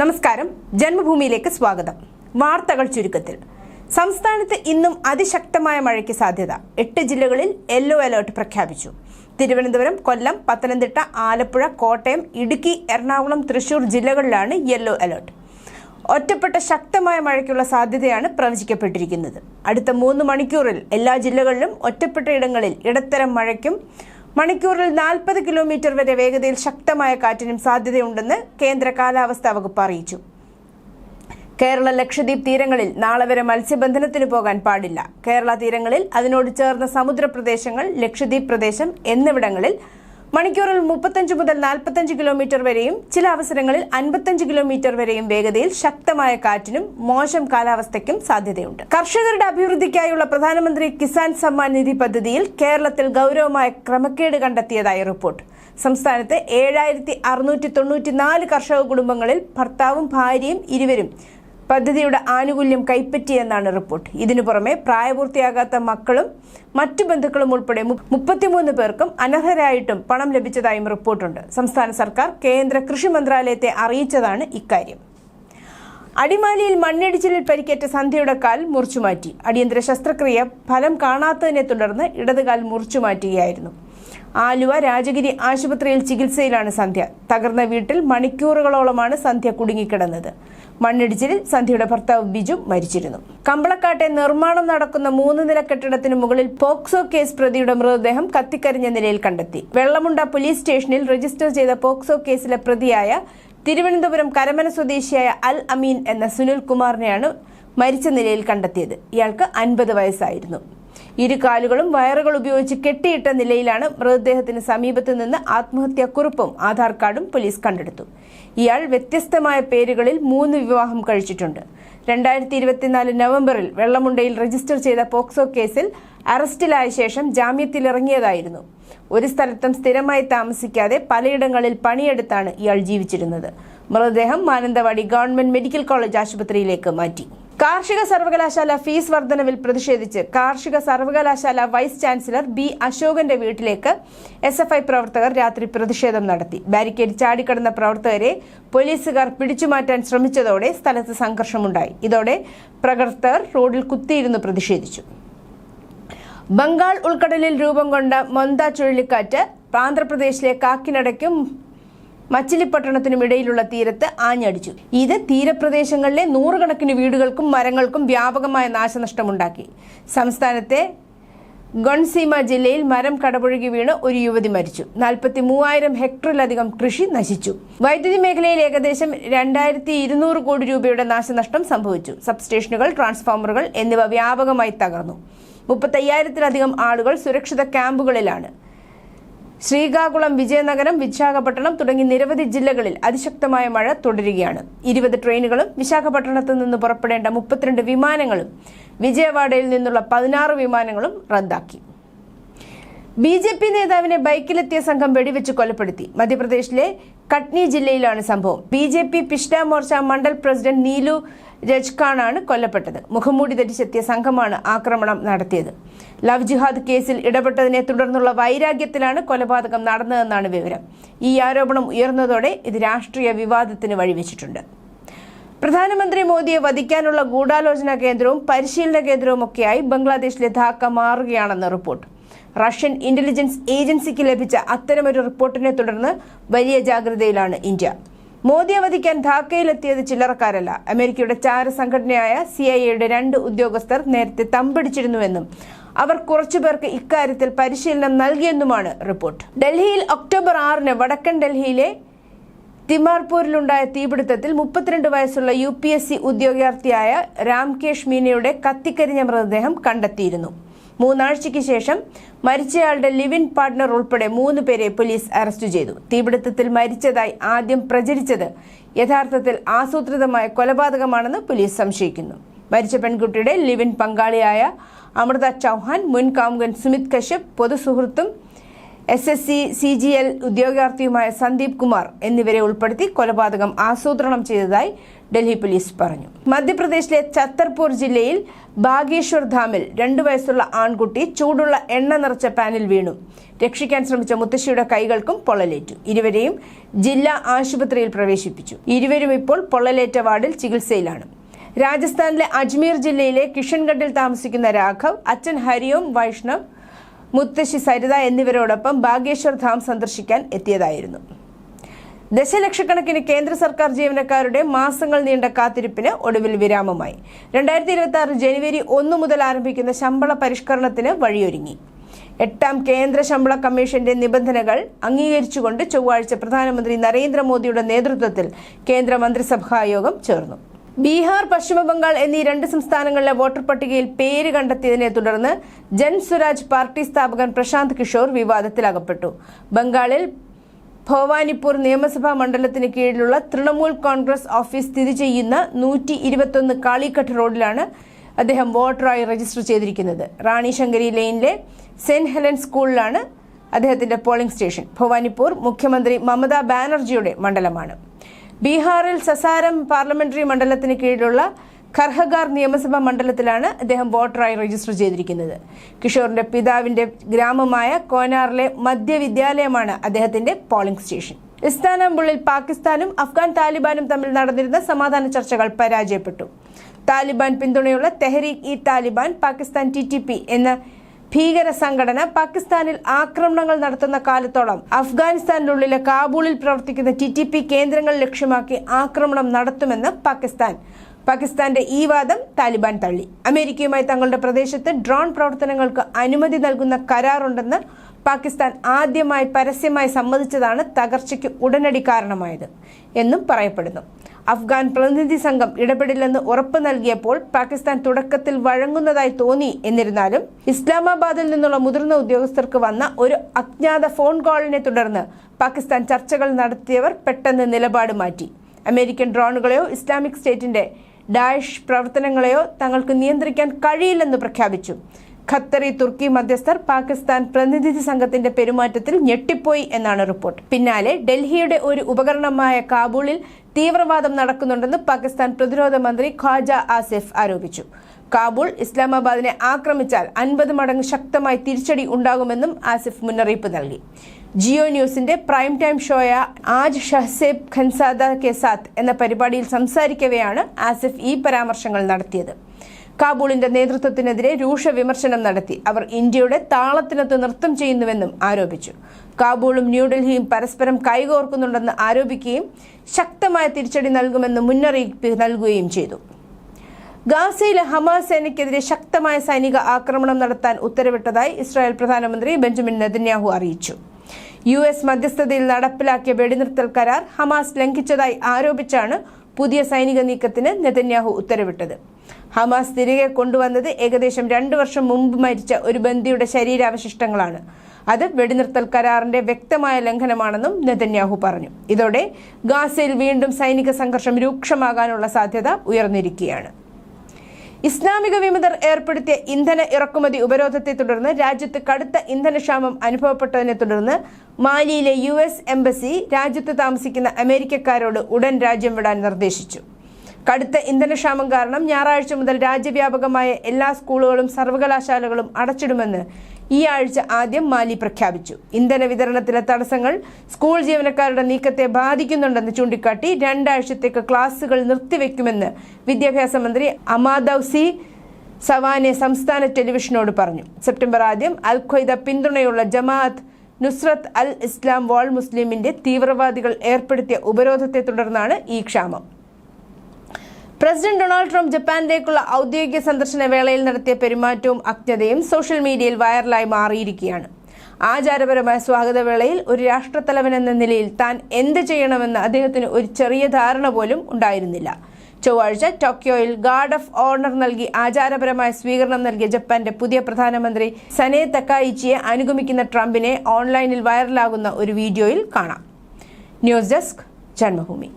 നമസ്കാരം. ജന്മഭൂമിയിലേക്ക് സ്വാഗതം. വാർത്തകൾ ചുരുക്കത്തിൽ. സംസ്ഥാനത്ത് ഇന്നും അതിശക്തമായ മഴയ്ക്ക് സാധ്യത. എട്ട് ജില്ലകളിൽ യെല്ലോ അലേർട്ട് പ്രഖ്യാപിച്ചു. തിരുവനന്തപുരം കൊല്ലം പത്തനംതിട്ട ആലപ്പുഴ കോട്ടയം ഇടുക്കി എറണാകുളം തൃശൂർ ജില്ലകളിലാണ് യെല്ലോ അലേർട്ട് ഒറ്റപ്പെട്ട ശക്തമായ മഴയ്ക്കുള്ള സാധ്യതയാണ് പ്രവചിക്കപ്പെട്ടിരിക്കുന്നത്. അടുത്ത മൂന്ന് മണിക്കൂറിൽ എല്ലാ ജില്ലകളിലും ഒറ്റപ്പെട്ട ഇടങ്ങളിൽ ഇടത്തരം മഴയ്ക്കും മണിക്കൂറിൽ നാൽപ്പത് കിലോമീറ്റർ വരെ വേഗതയിൽ ശക്തമായ കാറ്റിനും സാധ്യതയുണ്ടെന്ന് കേന്ദ്ര കാലാവസ്ഥാ വകുപ്പ് അറിയിച്ചു. കേരള ലക്ഷദ്വീപ് തീരങ്ങളിൽ നാളെ വരെ മത്സ്യബന്ധനത്തിന് പോകാൻ പാടില്ല. കേരള തീരങ്ങളിൽ അതിനോട് ചേർന്ന സമുദ്രപ്രദേശങ്ങൾ ലക്ഷദ്വീപ് പ്രദേശം എന്നിവിടങ്ങളിൽ മണിക്കൂറിൽ മുപ്പത്തഞ്ച് മുതൽ നാൽപ്പത്തഞ്ച് കിലോമീറ്റർ വരെയും ചില അവസരങ്ങളിൽ അൻപത്തഞ്ച് കിലോമീറ്റർ വരെയും വേഗതയിൽ ശക്തമായ കാറ്റിനും മോശം കാലാവസ്ഥയ്ക്കും സാധ്യതയുണ്ട്. കർഷകരുടെ അഭിവൃദ്ധിക്കായുള്ള പ്രധാനമന്ത്രി കിസാൻ സമ്മാൻ നിധി പദ്ധതിയിൽ കേരളത്തിൽ ഗൗരവമായ ക്രമക്കേട് കണ്ടെത്തിയതായി റിപ്പോർട്ട്. സംസ്ഥാനത്തെ ഏഴായിരത്തി അറുന്നൂറ്റി തൊണ്ണൂറ്റിനാല് കർഷക കുടുംബങ്ങളിൽ ഭർത്താവും ഭാര്യയും ഇരുവരും പദ്ധതിയുടെ ആനുകൂല്യം കൈപ്പറ്റിയെന്നാണ് റിപ്പോർട്ട്. ഇതിനു പുറമെ പ്രായപൂർത്തിയാകാത്ത മക്കളും മറ്റു ബന്ധുക്കളും ഉൾപ്പെടെ മുപ്പത്തിമൂന്ന് പേർക്കും അനർഹരായിട്ടും പണം ലഭിച്ചതായും റിപ്പോർട്ടുണ്ട്. സംസ്ഥാന സർക്കാർ കേന്ദ്ര കൃഷി മന്ത്രാലയത്തെ അറിയിച്ചതാണ് ഇക്കാര്യം. അടിമാലിയിൽ മണ്ണിടിച്ചിലിൽ പരിക്കേറ്റ സന്ധ്യയുടെ കാൽ മുറിച്ചുമാറ്റി. അടിയന്തര ശസ്ത്രക്രിയ ഫലം കാണാത്തതിനെ തുടർന്ന് ഇടതുകാൽ മുറിച്ചുമാറ്റുകയായിരുന്നു. ആലുവ രാജഗിരി ആശുപത്രിയിൽ ചികിത്സയിലാണ് സന്ധ്യ. തകർന്ന വീട്ടിൽ മണിക്കൂറുകളോളമാണ് സന്ധ്യ കുടുങ്ങിക്കിടന്നത്. മണ്ണിടിച്ചിലിൽ സന്ധ്യയുടെ ഭർത്താവ് ബിജു മരിച്ചിരുന്നു. കമ്പളക്കാട്ടെ നിർമ്മാണം നടക്കുന്ന മൂന്ന് നില കെട്ടിടത്തിന് മുകളിൽ പോക്സോ കേസ് പ്രതിയുടെ മൃതദേഹം കത്തിക്കരിഞ്ഞ നിലയിൽ കണ്ടെത്തി. വെള്ളമുണ്ട പോലീസ് സ്റ്റേഷനിൽ രജിസ്റ്റർ ചെയ്ത പോക്സോ കേസിലെ പ്രതിയായ തിരുവനന്തപുരം കരമന സ്വദേശിയായ അൽ അമീൻ എന്ന സുനിൽ കുമാറിനെയാണ് മരിച്ച നിലയിൽ കണ്ടെത്തിയത്. ഇയാൾക്ക് അൻപത് വയസ്സായിരുന്നു. ഇരു കാലുകളും വയറുകൾ ഉപയോഗിച്ച് കെട്ടിയിട്ട നിലയിലാണ് മൃതദേഹത്തിന് സമീപത്ത് നിന്ന് ആത്മഹത്യാക്കുറിപ്പും ആധാർ കാർഡും പോലീസ് കണ്ടെടുത്തു. ഇയാൾ വ്യത്യസ്തമായ പേരുകളിൽ മൂന്ന് വിവാഹം കഴിച്ചിട്ടുണ്ട്. രണ്ടായിരത്തി ഇരുപത്തിനാല് നവംബറിൽ വെള്ളമുണ്ടയിൽ രജിസ്റ്റർ ചെയ്ത പോക്സോ കേസിൽ അറസ്റ്റിലായ ശേഷം ജാമ്യത്തിലിറങ്ങിയതായിരുന്നു. ഒരു സ്ഥലത്തും സ്ഥിരമായി താമസിക്കാതെ പലയിടങ്ങളിൽ പണിയെടുത്താണ് ഇയാൾ ജീവിച്ചിരുന്നത്. മൃതദേഹം മാനന്തവാടി ഗവൺമെന്റ് മെഡിക്കൽ കോളേജ് ആശുപത്രിയിലേക്ക് മാറ്റി. കാർഷിക സർവകലാശാല ഫീസ് വർധനവിൽ പ്രതിഷേധിച്ച് കാർഷിക സർവകലാശാല വൈസ് ചാൻസലർ ബി അശോകന്റെ വീട്ടിലേക്ക് എസ് എഫ് ഐ പ്രവർത്തകർ രാത്രി പ്രതിഷേധം നടത്തി. ബാരിക്കേഡ് ചാടിക്കടന്ന പ്രവർത്തകരെ പോലീസുകാർ പിടിച്ചുമാറ്റാൻ ശ്രമിച്ചതോടെ സ്ഥലത്ത് സംഘർഷമുണ്ടായി. ഇതോടെ പ്രവർത്തകർ റോഡിൽ കുത്തിയിരുന്ന് പ്രതിഷേധിച്ചു. ബംഗാൾ ഉൾക്കടലിൽ രൂപം കൊണ്ട മൊന്ത ചുഴലിക്കാറ്റ് ആന്ധ്രാപ്രദേശിലെ കാക്കിനടയ്ക്കും മച്ചിലിപ്പട്ടണത്തിനും ഇടയിലുള്ള തീരത്ത് ആഞ്ഞടിച്ചു. ഇത് തീരപ്രദേശങ്ങളിലെ നൂറുകണക്കിന് വീടുകൾക്കും മരങ്ങൾക്കും വ്യാപകമായ നാശനഷ്ടമുണ്ടാക്കി. സംസ്ഥാനത്തെ ഗൊൺസീമ ജില്ലയിൽ മരം കടപുഴകി വീണ് ഒരു യുവതി മരിച്ചു. നാൽപ്പത്തി മൂവായിരം ഹെക്ടറിലധികം കൃഷി നശിച്ചു. വൈദ്യുതി മേഖലയിൽ ഏകദേശം രണ്ടായിരത്തി ഇരുന്നൂറ് കോടി രൂപയുടെ നാശനഷ്ടം സംഭവിച്ചു. സബ്സ്റ്റേഷനുകൾ ട്രാൻസ്ഫോമറുകൾ എന്നിവ വ്യാപകമായി തകർന്നു. മുപ്പത്തയ്യായിരത്തിലധികം ആളുകൾ സുരക്ഷിത ക്യാമ്പുകളിലാണ്. ശ്രീകാകുളം വിജയനഗരം വിശാഖപട്ടണം തുടങ്ങി നിരവധി ജില്ലകളിൽ അതിശക്തമായ മഴ തുടരുകയാണ്. ഇരുപത് ട്രെയിനുകളും വിശാഖപട്ടണത്തു നിന്ന് പുറപ്പെടേണ്ട മുപ്പത്തിരണ്ട് വിമാനങ്ങളും വിജയവാഡയിൽ നിന്നുള്ള പതിനാറ് വിമാനങ്ങളും റദ്ദാക്കി. ബി ജെ പി നേതാവിനെ ബൈക്കിലെത്തിയ സംഘം വെടിവെച്ച് കൊലപ്പെടുത്തി. മധ്യപ്രദേശിലെ കട്നി ജില്ലയിലാണ് സംഭവം. ബി ജെ പി പിഷ്ല മോർച്ച മണ്ഡൽ പ്രസിഡന്റ് നീലു രജ്ഖാനാണ് കൊല്ലപ്പെട്ടത്. മുഖംമൂടി ധരിച്ചെത്തിയ സംഘമാണ് ആക്രമണം നടത്തിയത്. ലവ് ജിഹാദ് കേസിൽ ഇടപെട്ടതിനെ തുടർന്നുള്ള വൈരാഗ്യത്തിലാണ് കൊലപാതകം നടന്നതെന്നാണ് വിവരം. ഈ ആരോപണം ഉയർന്നതോടെ ഇത് രാഷ്ട്രീയ വിവാദത്തിന് വഴിവെച്ചിട്ടുണ്ട്. പ്രധാനമന്ത്രി മോദിയെ വധിക്കാനുള്ള ഗൂഢാലോചന കേന്ദ്രവും പരിശീലന കേന്ദ്രവും കേന്ദ്രവുമൊക്കെയായി ബംഗ്ലാദേശിലെ ധാക്ക മാറുകയാണെന്ന് റിപ്പോർട്ട്. റഷ്യൻ ഇന്റലിജൻസ് ഏജൻസിക്ക് ലഭിച്ച അത്തരമൊരു റിപ്പോർട്ടിനെ തുടർന്ന് വലിയ ജാഗ്രതയിലാണ് ഇന്ത്യ. മോദിയെ വധിക്കാൻ ധാക്കയിലെത്തിയത് ചില്ലറക്കാരല്ല. അമേരിക്കയുടെ ചാര സംഘടനയായ സി ഐ എയുടെ രണ്ട് ഉദ്യോഗസ്ഥർ നേരത്തെ തമ്പടിച്ചിരുന്നുവെന്നും അവർ കുറച്ചുപേർക്ക് ഇക്കാര്യത്തിൽ പരിശീലനം നൽകിയെന്നുമാണ് റിപ്പോർട്ട്. ഡൽഹിയിൽ ഒക്ടോബർ ആറിന് വടക്കൻ ഡൽഹിയിലെ തിമാർപൂരിലുണ്ടായ തീപിടുത്തത്തിൽ മുപ്പത്തിരണ്ട് വയസ്സുള്ള യു പി എസ് സി ഉദ്യോഗാർത്ഥിയായ രാംകേഷ് മീനയുടെ കത്തിക്കരിഞ്ഞ മൃതദേഹം കണ്ടെത്തിയിരുന്നു. മൂന്നാഴ്ചയ്ക്ക് ശേഷം മരിച്ചയാളുടെ ലിവിൻ പാർട്ട്ണർ ഉൾപ്പെടെ മൂന്ന് പേരെ പോലീസ് അറസ്റ്റ് ചെയ്തു. തീപിടുത്തത്തിൽ മരിച്ചതായി ആദ്യം പ്രചരിച്ചത് യഥാർത്ഥത്തിൽ ആസൂത്രിതമായ കൊലപാതകമാണെന്ന് പോലീസ് സംശയിക്കുന്നു. മരിച്ച പെൺകുട്ടിയുടെ ലിവിൻ പങ്കാളിയായ അമൃത ചൗഹാൻ മുൻ കാമുകൻ Sumit Kashyap പൊതുസുഹൃത്തും S S C C G L ഉദ്യോഗാർത്ഥിയുമായ Sandeep Kumar എന്നിവരെ ഉൾപ്പെടുത്തി കൊലപാതകം ആസൂത്രണം ചെയ്തതായി ഡൽഹി പോലീസ് പറഞ്ഞു. മധ്യപ്രദേശിലെ ഛത്തർപൂർ ജില്ലയിൽ ബാഗേശ്വർ ധാമിൽ രണ്ടു വയസ്സുള്ള ആൺകുട്ടി ചൂടുള്ള എണ്ണ നിറച്ച പാനിൽ വീണു. രക്ഷിക്കാൻ ശ്രമിച്ച മുത്തശ്ശിയുടെ കൈകൾക്കും പൊള്ളലേറ്റു. ഇരുവരെയും ജില്ലാ ആശുപത്രിയിൽ പ്രവേശിപ്പിച്ചു. ഇരുവരും ഇപ്പോൾ പൊള്ളലേറ്റ വാർഡിൽ ചികിത്സയിലാണ്. രാജസ്ഥാനിലെ അജ്മീർ ജില്ലയിലെ കിഷൻഗഡിൽ താമസിക്കുന്ന രാഘവ് അച്ഛൻ ഹരിയോം വൈഷ്ണവ് മുത്തശ്ശി സരിത എന്നിവരോടൊപ്പം ബാഗേശ്വർ ധാം സന്ദർശിക്കാൻ എത്തിയതായിരുന്നു. ദശലക്ഷക്കണക്കിന് കേന്ദ്ര സർക്കാർ ജീവനക്കാരുടെ മാസങ്ങൾ നീണ്ട കാത്തിരിപ്പിന് ഒടുവിൽ വിരാമമായി. രണ്ടായിരത്തി ഇരുപത്തി ആറ് ജനുവരി ഒന്ന് മുതൽ ആരംഭിക്കുന്ന ശമ്പള പരിഷ്കരണത്തിന് വഴിയൊരുങ്ങി. എട്ടാം കേന്ദ്ര ശമ്പള കമ്മീഷന്റെ നിബന്ധനകൾ അംഗീകരിച്ചുകൊണ്ട് ചൊവ്വാഴ്ച പ്രധാനമന്ത്രി നരേന്ദ്രമോദിയുടെ നേതൃത്വത്തിൽ കേന്ദ്ര മന്ത്രിസഭാ യോഗം ചേർന്നു. ബീഹാർ പശ്ചിമബംഗാൾ എന്നീ രണ്ട് സംസ്ഥാനങ്ങളിലെ വോട്ടർ പട്ടികയിൽ പേര് കണ്ടെത്തിയതിനെ തുടർന്ന് ജൻ സ്വരാജ് പാർട്ടി സ്ഥാപകൻ പ്രശാന്ത് കിഷോർ വിവാദത്തിലകപ്പെട്ടു. ബംഗാളിൽ ഭവാനിപ്പൂർ നിയമസഭാ മണ്ഡലത്തിന് കീഴിലുള്ള തൃണമൂൽ കോൺഗ്രസ് ഓഫീസ് സ്ഥിതി ചെയ്യുന്ന നൂറ്റി ഇരുപത്തൊന്ന് കാളിക്കട്ട് റോഡിലാണ് അദ്ദേഹം വോട്ടറായി രജിസ്റ്റർ ചെയ്തിരിക്കുന്നത്. റാണി ശങ്കരി ലെയിനിലെ സെന്റ് ഹെലൻ സ്കൂളിലാണ് അദ്ദേഹത്തിന്റെ പോളിംഗ് സ്റ്റേഷൻ. ഭവാനിപ്പൂർ മുഖ്യമന്ത്രി മമതാ ബാനർജിയുടെ മണ്ഡലമാണ്. ബീഹാറിൽ സസാരം പാർലമെന്ററി മണ്ഡലത്തിന് കീഴിലുള്ള ഖർഹഗാർ നിയമസഭാ മണ്ഡലത്തിലാണ് അദ്ദേഹം വോട്ടറായി രജിസ്റ്റർ ചെയ്തിരിക്കുന്നത്. കിഷോറിന്റെ പിതാവിന്റെ ഗ്രാമമായ കോനാറിലെ മധ്യവിദ്യാലയമാണ് അദ്ദേഹത്തിന്റെ പോളിംഗ് സ്റ്റേഷൻ. ഇസ്താനബുളിൽ പാകിസ്ഥാനും അഫ്ഗാൻ താലിബാനും തമ്മിൽ നടന്നിരുന്ന സമാധാന ചർച്ചകൾ പരാജയപ്പെട്ടു. താലിബാൻ പിന്തുണയുള്ള Tehreek e Taliban Pakistan T T P എന്ന ഭീകര സംഘടന പാകിസ്ഥാനിൽ ആക്രമണങ്ങൾ നടത്തുന്ന കാലത്തോളം അഫ്ഗാനിസ്ഥാനിനുള്ളിലെ കാബൂളിൽ പ്രവർത്തിക്കുന്ന ടി ടി പി കേന്ദ്രങ്ങൾ ലക്ഷ്യമാക്കി ആക്രമണം നടത്തുമെന്ന് പാകിസ്ഥാൻ പാകിസ്ഥാന്റെ ഈ വാദം താലിബാൻ തള്ളി. അമേരിക്കയുമായി തങ്ങളുടെ പ്രദേശത്ത് ഡ്രോൺ പ്രവർത്തനങ്ങൾക്ക് അനുമതി നൽകുന്ന കരാറുണ്ടെന്ന് പാകിസ്ഥാൻ ആദ്യമായി പരസ്യമായി സമ്മതിച്ചതാണ് തകർച്ചയ്ക്ക് ഉടനടി കാരണമായത് എന്നും പറയപ്പെടുന്നു. അഫ്ഗാൻ പ്രതിനിധി സംഘം ഇടപെടില്ലെന്ന് ഉറപ്പ് നൽകിയപ്പോൾ പാകിസ്ഥാൻ തുടക്കത്തിൽ വഴങ്ങുന്നതായി തോന്നി എന്നിരുന്നാലും ഇസ്ലാമാബാദിൽ നിന്നുള്ള മുതിർന്ന ഉദ്യോഗസ്ഥർക്ക് വന്ന ഒരു അജ്ഞാത ഫോൺ കോളിനെ തുടർന്ന് പാകിസ്ഥാൻ ചർച്ചകൾ നടത്തിയവർ പെട്ടെന്ന് നിലപാട് മാറ്റി. അമേരിക്കൻ ഡ്രോണുകളെയോ ഇസ്ലാമിക് സ്റ്റേറ്റിന്റെ ഡാഷ് പ്രവർത്തനങ്ങളെയോ തങ്ങൾക്ക് നിയന്ത്രിക്കാൻ കഴിയില്ലെന്ന് പ്രഖ്യാപിച്ചു. ഖത്തറി തുർക്കി മധ്യസ്ഥർ പാകിസ്ഥാൻ പ്രതിനിധി സംഘത്തിന്റെ പെരുമാറ്റത്തിൽ ഞെട്ടിപ്പോയി എന്നാണ് റിപ്പോർട്ട്. പിന്നാലെ ഡൽഹിയുടെ ഒരു ഉപകരണമായ കാബൂളിൽ തീവ്രവാദം നടക്കുന്നുണ്ടെന്ന് പാകിസ്ഥാൻ പ്രതിരോധ മന്ത്രി ഖ്വാജ ആസിഫ് ആരോപിച്ചു. കാബൂൾ ഇസ്ലാമാബാദിനെ ആക്രമിച്ചാൽ അൻപത് മടങ്ങ് ശക്തമായി തിരിച്ചടി ഉണ്ടാകുമെന്നും ആസിഫ് മുന്നറിയിപ്പ് നൽകി. ജിയോ ന്യൂസിന്റെ പ്രൈം ടൈം ഷോയ ആജ് ഷഹ്സേബ് ഖൻസാദ കെ സാത്ത് എന്ന പരിപാടിയിൽ സംസാരിക്കവെയാണ് ആസിഫ് ഈ പരാമർശങ്ങൾ നടത്തിയത്. കാബൂളിന്റെ നേതൃത്വത്തിനെതിരെ രൂക്ഷ വിമർശനം നടത്തി. അവർ ഇന്ത്യയുടെ താളത്തിനൊത്ത് നൃത്തം ചെയ്യുന്നുവെന്നും ആരോപിച്ചു. കാബൂളും ന്യൂഡൽഹിയും പരസ്പരം കൈകോർക്കുന്നുണ്ടെന്ന് ആരോപിക്കുകയും ശക്തമായ തിരിച്ചടി നൽകുമെന്ന് മുന്നറിയിപ്പ് നൽകുകയും ചെയ്തു. ഗാസയിലെ ഹമാസ് സേനയ്ക്കെതിരെ ശക്തമായ സൈനിക ആക്രമണം നടത്താൻ ഉത്തരവിട്ടതായി ഇസ്രായേൽ പ്രധാനമന്ത്രി ബെഞ്ചമിൻ നെതന്യാഹു അറിയിച്ചു. യു എസ് മധ്യസ്ഥതയിൽ നടപ്പിലാക്കിയ വെടിനിർത്തൽ കരാർ ഹമാസ് ലംഘിച്ചതായി ആരോപിച്ചാണ് പുതിയ സൈനിക നീക്കത്തിന് നെതന്യാഹു ഉത്തരവിട്ടത്. ഹമാസ് തിരികെ കൊണ്ടുവന്നത് ഏകദേശം രണ്ടു വർഷം മുമ്പ് മരിച്ച ഒരു ബന്ദിയുടെ ശരീരാവശിഷ്ടങ്ങളാണ്. അത് വെടിനിർത്തൽ കരാറിന്റെ വ്യക്തമായ ലംഘനമാണെന്നും നെതന്യാഹു പറഞ്ഞു. ഇതോടെ ഗാസയിൽ വീണ്ടും സൈനിക സംഘർഷം രൂക്ഷമാകാനുള്ള സാധ്യത ഉയർന്നിരിക്കുകയാണ്. ഇസ്ലാമിക വിമതർ ഏർപ്പെടുത്തിയ ഇന്ധന ഇറക്കുമതി ഉപരോധത്തെ തുടർന്ന് രാജ്യത്ത് കടുത്ത ഇന്ധനക്ഷാമം അനുഭവപ്പെട്ടതിനെ തുടർന്ന് മാലിയിലെ യു എംബസി രാജ്യത്ത് താമസിക്കുന്ന അമേരിക്കക്കാരോട് ഉടൻ രാജ്യം വിടാൻ നിർദ്ദേശിച്ചു. കടുത്ത ഇന്ധനക്ഷാമം കാരണം ഞായറാഴ്ച മുതൽ രാജ്യവ്യാപകമായ എല്ലാ സ്കൂളുകളും സർവകലാശാലകളും അടച്ചിടുമെന്ന് ഈ ആഴ്ച ആദ്യം മാലി പ്രഖ്യാപിച്ചു. ഇന്ധന വിതരണത്തിലെ തടസ്സങ്ങൾ സ്കൂൾ ജീവനക്കാരുടെ നീക്കത്തെ ബാധിക്കുന്നുണ്ടെന്ന് ചൂണ്ടിക്കാട്ടി രണ്ടാഴ്ചത്തേക്ക് ക്ലാസുകൾ നിർത്തിവെക്കുമെന്ന് വിദ്യാഭ്യാസ മന്ത്രി അമാദൌസി സവാനെ സംസ്ഥാന ടെലിവിഷനോട് പറഞ്ഞു. സെപ്റ്റംബർ ആദ്യം അൽ ഖ്വയ്ദ പിന്തുണയുള്ള ജമാഅത്ത് നുസ്രത്ത് അൽ ഇസ്ലാം വാൾ മുസ്ലിമിന്റെ തീവ്രവാദികൾ ഏർപ്പെടുത്തിയ ഉപരോധത്തെ തുടർന്നാണ് ഈ ക്ഷാമം. പ്രസിഡന്റ് ഡൊണാൾഡ് ട്രംപ് ജപ്പാനിലേക്കുള്ള ഔദ്യോഗിക സന്ദർശന വേളയിൽ നടത്തിയ പെരുമാറ്റവും അജ്ഞതയും സോഷ്യൽ മീഡിയയിൽ വൈറലായി മാറിയിരിക്കുകയാണ്. ആചാരപരമായ സ്വാഗതവേളയിൽ ഒരു രാഷ്ട്രത്തലവൻ എന്ന നിലയിൽ താൻ എന്ത് ചെയ്യണമെന്ന് അദ്ദേഹത്തിന് ഒരു ചെറിയ ധാരണ പോലും ഉണ്ടായിരുന്നില്ല. ചൊവ്വാഴ്ച ടോക്കിയോയിൽ ഗാർഡ് ഓഫ് ഓണർ നൽകി ആചാരപരമായ സ്വീകരണം നൽകിയ ജപ്പാന്റെ പുതിയ പ്രധാനമന്ത്രി സനെ തക്കായിച്ചിയെ അനുഗമിക്കുന്ന ട്രംപിനെ ഓൺലൈനിൽ വൈറലാകുന്ന ഒരു വീഡിയോയിൽ കാണാം. News desk Janmabhumi.